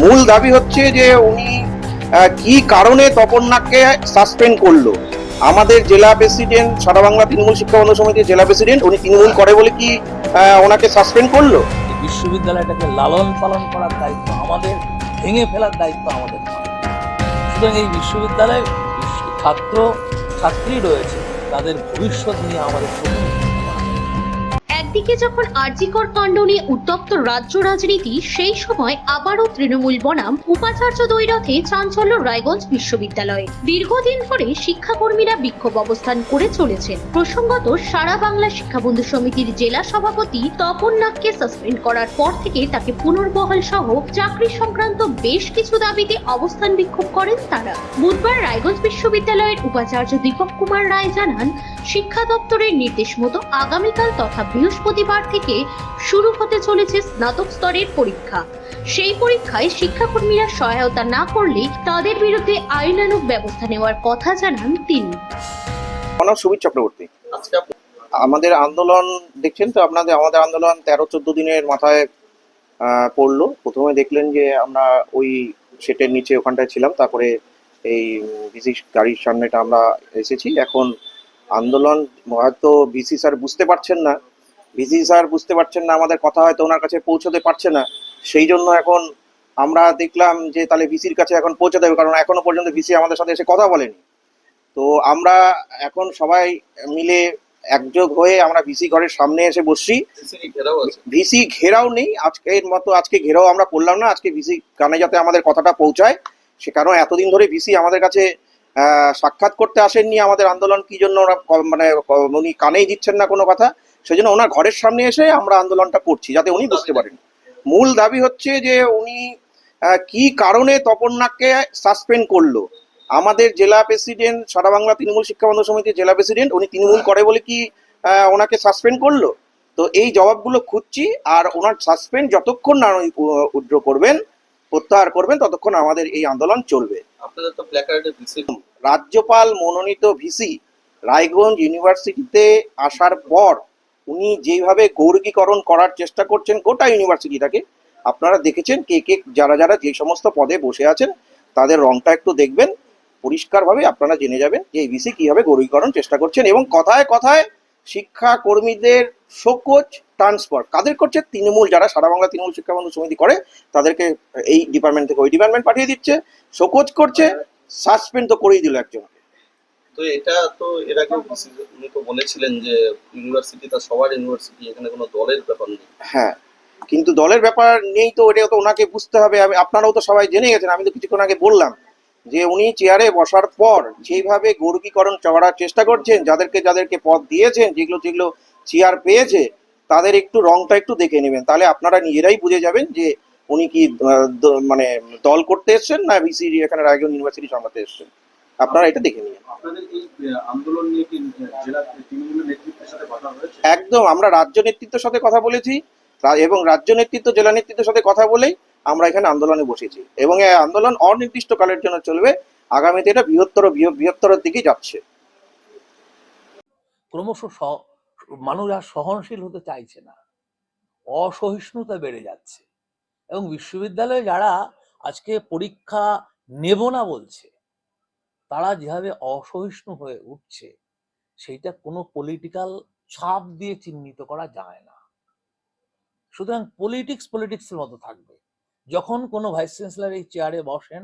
মূল দাবি হচ্ছে যে উনি কি কারণে তপন্নাকে সাসপেন্ড করল? আমাদের জেলা প্রেসিডেন্ট সারা বাংলা তৃণমূল শিক্ষা বন্ধ সমিতির জেলা প্রেসিডেন্ট উনি তৃণমূল করে বলে কি ওনাকে সাসপেন্ড করল? বিশ্ববিদ্যালয়টাকে লালন পালন করার দায়িত্ব আমাদের, ভেঙে ফেলার দায়িত্ব আমাদের সুতরাং এই বিশ্ববিদ্যালয়ে ছাত্র, ছাত্রী রয়েছে, তাদের ভবিষ্যৎ নিয়ে আমাদের একদিকে যখন আরজিকর কাণ্ড নিয়ে উত্তপ্ত রাজ্য রাজনীতি, সেই সময় আবারও তৃণমূল বনাম উপাচার্য দ্বৈরথে চাঞ্চল্য রায়গঞ্জ বিশ্ববিদ্যালয়ে। দীর্ঘদিন ধরে শিক্ষাকর্মীরা বিক্ষোভ অবস্থান করে চলেছেন। প্রসঙ্গত, সারা বাংলা শিক্ষাবন্ধু সমিতির জেলা সভাপতি তপন নাগকে সাসপেন্ড করার পর থেকে তাকে পুনর্বহাল সহ চাকরি সংক্রান্ত বেশ কিছু দাবিতে অবস্থান বিক্ষোভ করেন তারা। বুধবার রায়গঞ্জ বিশ্ববিদ্যালয়ের উপাচার্য দীপক কুমার রায় জানান, শিক্ষা দপ্তরের নির্দেশ মতো আগামীকাল তথা বৃহস্পতিবার থেকে শুরু হতে চলেছে স্নাতক স্তরের পরীক্ষা। সেই পরীক্ষায় শিক্ষাকর্মীরা সহায়তা না করলে তাদের বিরুদ্ধে আইনানুগ ব্যবস্থা নেওয়ার কথা জানান তিনি। সুবীর চক্রবর্তী। আমাদের আন্দোলন, দেখছেন তো আপনাদের, আমাদের আন্দোলন তেরো চোদ্দ দিনের মাথায় পড়ল। প্রথমে দেখলেন যে আমরা ওই সেটের নিচে ওখানটায় ছিলাম, তারপরে এই ভিসি গাড়ির সামনেটা আমরা এসেছি। এখন আন্দোলন, হয়তো ভিসি স্যার বুঝতে পারছেন না ভিসি স্যার বুঝতে পারছেন না আমাদের কথা হয়তো ওনার কাছে পৌঁছতে পারছে না। সেই জন্য এখন আমরা দেখলাম যে তাহলে ভিসির কাছে এখন পৌঁছে দেবে কারণ এখনও পর্যন্ত ভিসি আমাদের সাথে এসে কথা বলেনি। তো আমরা এখন সবাই মিলে একযোগ হয়ে আমরা ভিসি ঘরের সামনে এসে বসছি। ভিসি ঘেরাও নেই আজকের মতো আজকে ঘেরাও আমরা করলাম না আজকে ভিসি কানে যাতে আমাদের কথাটা পৌঁছায়। সে কারণ এতদিন ধরে ভিসি আমাদের কাছে সাক্ষাৎ করতে আসেননি আমাদের আন্দোলন কি জন্য ওরা মানে উনি কানেই দিচ্ছেন না কোনো কথা। সেজন্য ওনার ঘরের সামনে এসে আমরা আন্দোলনটা করছি যাতে উনি বুঝতে পারেন। মূল দাবি হচ্ছে যে উনি কি কারণে তপন্নাকে সাসপেন্ড করল? আমাদের জেলা প্রেসিডেন্ট সারা বাংলা তৃণমূল শিক্ষা বন্ধ সমিতির জেলা প্রেসিডেন্ট উনি তৃণমূল করে বলে কি ওনাকে সাসপেন্ড করল? তো এই জবাবগুলো খুঁজছি আর ওনার সাসপেন্ড যতক্ষণ না উড্র করবেন প্রত্যাহার করবেন ততক্ষণ আমাদের এই আন্দোলন চলবে। রাজ্যপাল মনোনীত ভিসি রায়গঞ্জ ইউনিভার্সিটিতে আসার পর উনি যেভাবে গৌরকীকরণ করার চেষ্টা করছেন গোটা ইউনিভার্সিটিটাকে, আপনারা দেখেছেন কে কে, যারা যারা যে সমস্ত পদে বসে আছেন, তাদের রংটা একটু দেখবেন, পরিষ্কারভাবে আপনারা জেনে যাবেন যে এই ভিসি কীভাবে গৌরকীকরণ চেষ্টা করছেন এবং কথায় কথায় শিক্ষা কর্মীদের শোকজ ট্রান্সফার, কাদের করছে? তৃণমূল, যারা সারা বাংলা তৃণমূল শিক্ষা বন্ধু সমিতি করে, তাদেরকে এই ডিপার্টমেন্ট থেকে ওই ডিপার্টমেন্ট পাঠিয়ে দিচ্ছে, শোকজ করছে সাসপেন্ড তো করেই দিল একজন তো এটা তো এর আগে উনি তো বলেছিলেন যে ইউনিভার্সিটি তা সবার ইউনিভার্সিটি এখানে কোনো দলের ব্যাপার নেই। হ্যাঁ কিন্তু দলের ব্যাপার নেই তো, এটা তো ওনাকে বুঝতে হবে। আমি, আপনারাও তো সবাই জেনে গেছেন, আমি তো কিছুক্ষণ আগে বললাম যে উনি চেয়ারে বসার পর যেভাবে গর্গীকরণ করার চেষ্টা করছেন, যাদেরকে যাদেরকে পদ দিয়েছেন, যেগুলো যেগুলো চেয়ার পেয়েছে, তাদের একটু রংটা একটু দেখে নেবেন। তাহলে আপনারা নিজেরাই বুঝে যাবেন যে উনি কি মানে দল করতে এসছেন না ভিসি এখানে রায়গঞ্জ ইউনিভার্সিটি সামলাতে এসছেন। আপনারা এটা দেখে নিন। আপনাদের এই আহ, আন্দোলন নিয়ে কি আহ, জেলা তৃণমূলের নেতৃত্বের সাথে কথা হয়েছে? একদম আমরা রাজ্য নেতৃত্বের সাথে কথা বলেছি এবং রাজ্য নেতৃত্ব জেলা নেতৃত্বের সাথে কথা বলেই আমরা এখানে আন্দোলনে বসেছি। এবং এই আন্দোলন অনির্দিষ্টকালের জন্য চলবে আগামীতে এটা বৃহত্তর বৃহ- বৃহত্তরের দিকে যাচ্ছে। ক্রমশ মানুষ আর সহনশীল হতে চাইছে না। অসহিষ্ণুতা বেড়ে যাচ্ছে। এবং বিশ্ববিদ্যালয়ে যারা আজকে পরীক্ষা নেব না বলছে তারা যেভাবে অসহিষ্ণু হয়ে উঠছে, সেইটা কোনো পলিটিক্যাল ছাপ দিয়ে চিহ্নিত করা যায় না। সুতরাং পলিটিক্স পলিটিক্সের মতো থাকবে। যখন কোনো ভাইস চ্যান্সেলর এই চেয়ারে বসেন,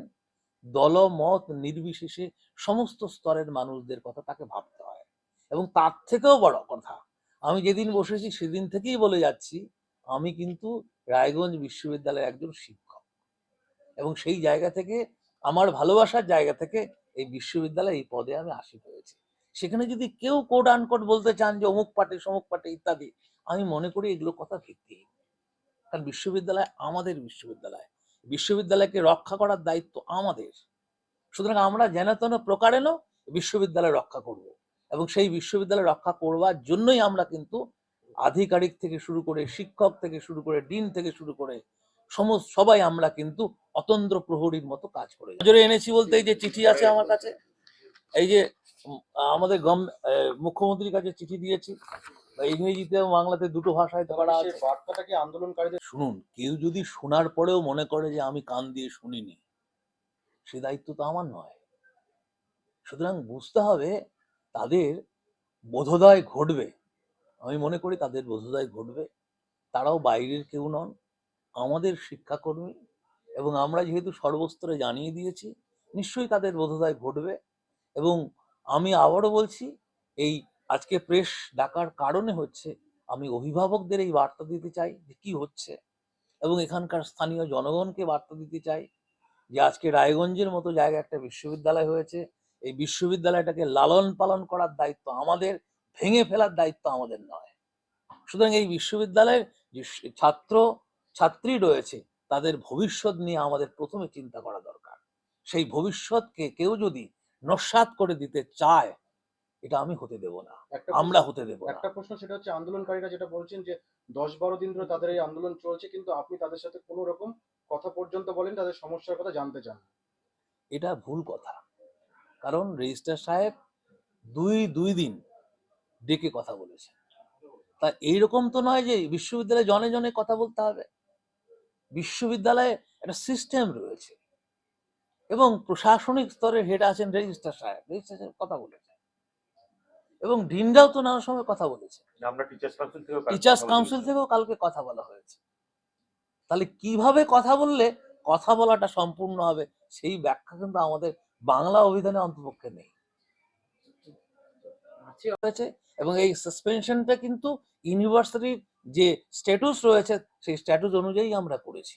দলমত নির্বিশেষে সমস্ত স্তরের মানুষদের কথা তাকে ভাবতে হয়। এবং তার থেকেও বড় কথা, আমি যেদিন বসেছি সেদিন থেকেই বলে যাচ্ছি, আমি কিন্তু রায়গঞ্জ বিশ্ববিদ্যালয়ের একজন শিক্ষক। এবং সেই জায়গা থেকে, আমার ভালোবাসার জায়গা থেকে এই বিশ্ববিদ্যালয়ে এই পদে আমি আসি হয়েছি। সেখানে যদি কেউ কোড আনকোড বলতে চান যে অমুক পাটে সমুক পাটে ইত্যাদি, আমি মনে করি এগুলো কথা ভিত্তিহীন। কারণ বিশ্ববিদ্যালয় আমাদের বিশ্ববিদ্যালয়। বিশ্ববিদ্যালয়কে রক্ষা করার দায়িত্ব আমাদের। সুতরাং আমরা যেন তেন প্রকারেণ বিশ্ববিদ্যালয় রক্ষা করব। এবং সেই বিশ্ববিদ্যালয় রক্ষা করবার জন্যই আমরা কিন্তু আধিকারিক থেকে শুরু করে, শিক্ষক থেকে শুরু করে, ডিন থেকে শুরু করে, সমস্ত সবাই আমরা কিন্তু অতন্ত্র প্রহরীর মতো কাজ করে নজরে এনেছি বলতে এই যে চিঠি আছে আমার কাছে এই যে আমাদের গম মুখ্যমন্ত্রীর কাছে চিঠি দিয়েছি। ইংরেজিতে বাংলাতে দুটো ভাষায় সেই আছে। বার্তাটা কি আন্দোলনকারীদের শুনুন কেউ যদি শোনার পরেও মনে করে যে আমি কান দিয়ে শুনিনি সে দায়িত্ব তো আমার নয়। সুতরাং বুঝতে হবে তাদের বোধোদয় ঘটবে। আমি মনে করি তাদের বোধোদয় ঘটবে। তারাও বাইরের কেউ নন আমাদের শিক্ষাকর্মী এবং আমরা যেহেতু সর্বস্তরে জানিয়ে দিয়েছি, নিশ্চয়ই তাদের বোধোদয় ঘটবে। এবং আমি আবারও বলছি, এই আজকে প্রেস ডাকার কারণে হচ্ছে আমি অভিভাবকদের এই বার্তা দিতে চাই যে কি হচ্ছে। এবং এখানকার স্থানীয় জনগণকে বার্তা দিতে চাই যে আজকে রায়গঞ্জের মতো জায়গায় একটা বিশ্ববিদ্যালয় হয়েছে। এই বিশ্ববিদ্যালয়টাকে লালন পালন করার দায়িত্ব আমাদের, ভেঙে ফেলার দায়িত্ব আমাদের নয়। সুতরাং এই বিশ্ববিদ্যালয়ের যে ছাত্র, ছাত্রী রয়েছে তাদের ভবিষ্যৎ নিয়ে আমাদের প্রথমে চিন্তা করা দরকার। সেই ভবিষ্যৎকে কেউ যদি নস্বাত করে দিতে চায় এটা আমি হতে দেব না। আমরা হতে দেব না। একটা প্রশ্ন সেটা হচ্ছে আন্দোলনকারীরা যেটা বলছেন যে দশ বারো দিন ধরে তাদের এই আন্দোলন চলছে কিন্তু আপনি তাদের সাথে কোনো রকম কথা পর্যন্ত বলেন তাদের সমস্যার কথা জানতে চান এটা ভুল কথা। কারণ রেজিস্ট্রার সাহেব দুই দুই দিন ডেকে কথা বলেছে তা এইরকম তো নয় যে বিশ্ববিদ্যালয়ে জনে জনে কথা বলতে হবে। বিশ্ববিদ্যালয়ে একটা সিস্টেম রয়েছে। এবং প্রশাসনিক স্তরে হেড আছেন রেজিস্ট্রার সাহেব। রেজিস্ট্রার সাহেব কথা বলেছে। এবং ডিনরাও তো নানা সময় কথা বলেছে। টিচার্স কাউন্সিল থেকে থেকেও কালকে কথা বলা হয়েছে। তাহলে কীভাবে কথা বললে কথা বলাটা সম্পূর্ণ হবে সেই ব্যাখ্যা কিন্তু আমাদের বাংলা অভিধানে অন্তপক্ষে নেই। হয়েছে এবং এই সাসপেনশনটা কিন্তু ইউনিভার্সিটির যে স্ট্যাটুস রয়েছে সেই স্ট্যাটুস অনুযায়ী আমরা করেছি।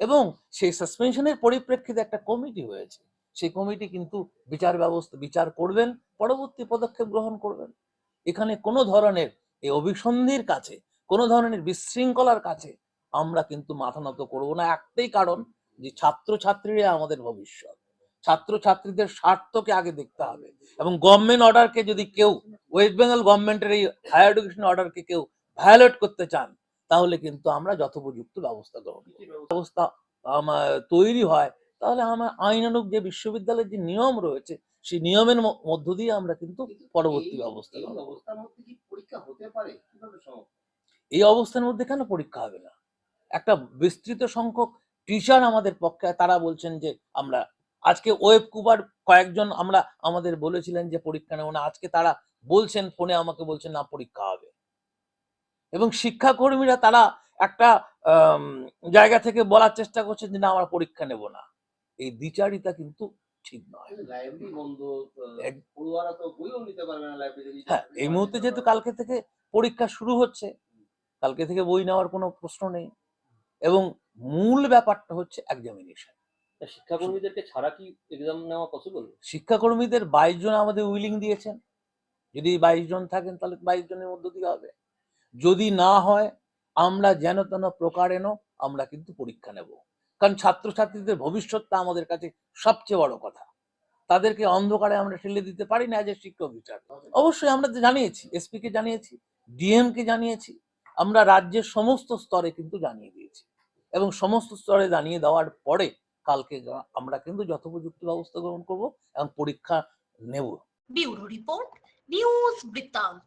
এবং সেই সাসপেনশনের পরিপ্রেক্ষিতে একটা কমিটি হয়েছে। সেই কমিটি কিন্তু বিচার ব্যবস্থা, বিচার করবেন, পরবর্তী পদক্ষেপ গ্রহণ করবেন। এখানে কোনো ধরনের এই অভিসন্ধির কাছে, কোনো ধরনের বিশৃঙ্খলার কাছে আমরা কিন্তু মাথা নত করব না। একটাই কারণ যে ছাত্র ছাত্রীরা আমাদের ভবিষ্যৎ। ছাত্র ছাত্রীদের স্বার্থকে আগে দেখতে হবে। এবং গভর্নমেন্ট অর্ডারকে যদি কেউ ওয়েস্ট বেঙ্গল গভর্নমেন্টের এই হায়ার এডুকেশন অর্ডারকে কেউ ভায়োলেট করতে চান তাহলে কিন্তু আমরা যথোপযুক্ত ব্যবস্থা গ্রহণ। ব্যবস্থা। আমার তৈরি হয় তাহলে আমার আইনানুগ যে বিশ্ববিদ্যালয়ের যে নিয়ম রয়েছে সেই নিয়মের মধ্য দিয়ে আমরা কিন্তু পরবর্তী ব্যবস্থা এই অবস্থার মধ্যে কেন পরীক্ষা হবে না? একটা বিস্তৃত সংখ্যক টিচার আমাদের পক্ষে তারা বলছেন যে আমরা আজকে ওয়েব কুবার কয়েকজন আমরা আমাদের বলেছিলেন যে পরীক্ষা নেব না আজকে তারা বলছেন ফোনে আমাকে বলছেন না পরীক্ষা হবে এবং শিক্ষাকর্মীরা তারা একটা জায়গা থেকে বলার চেষ্টা করছে যে না আমরা পরীক্ষা নেব না। এই দ্বিচারিতা কিন্তু ঠিক নয়। লাইব্রেরি বন্ধ পড়ুয়ারা তো বইও নিতে পারবে না লাইব্রেরি হ্যাঁ এই মুহূর্তে যেহেতু কালকে থেকে পরীক্ষা শুরু হচ্ছে কালকে থেকে বই নেওয়ার কোনো প্রশ্ন নেই এবং মূল ব্যাপারটা হচ্ছে এক্সামিনেশন শিক্ষাকর্মীদেরকে ছাড়া কি এক্সাম নেওয়া পসিবল শিক্ষাকর্মীদের বাইশ জন আমাদের উইলিং দিয়েছেন। যদি বাইশ জন থাকেন তাহলে বাইশ জনের মধ্য দিয়ে হবে। যদি না হয়, আমরা যেন তেন প্রকারেণ আমরা কিন্তু পরীক্ষা নেব। কারণ ছাত্রছাত্রীদের ভবিষ্যৎটা আমাদের কাছে সবচেয়ে বড় কথা। তাদেরকে অন্ধকারে আমরা ঠেলে দিতে পারি না যে শিক্ষক হিসাবে অবশ্যই আমরা জানিয়েছি এসপি কে জানিয়েছি ডিএম কে জানিয়েছি, আমরা রাজ্যের সমস্ত স্তরে কিন্তু জানিয়ে দিয়েছি। এবং সমস্ত স্তরে জানিয়ে দেওয়ার পরে কালকে আমরা কিন্তু যথোপযুক্ত ব্যবস্থা গ্রহণ করব এবং পরীক্ষা নেব। ব্যুরো রিপোর্ট, নিউজ বৃত্তান্ত।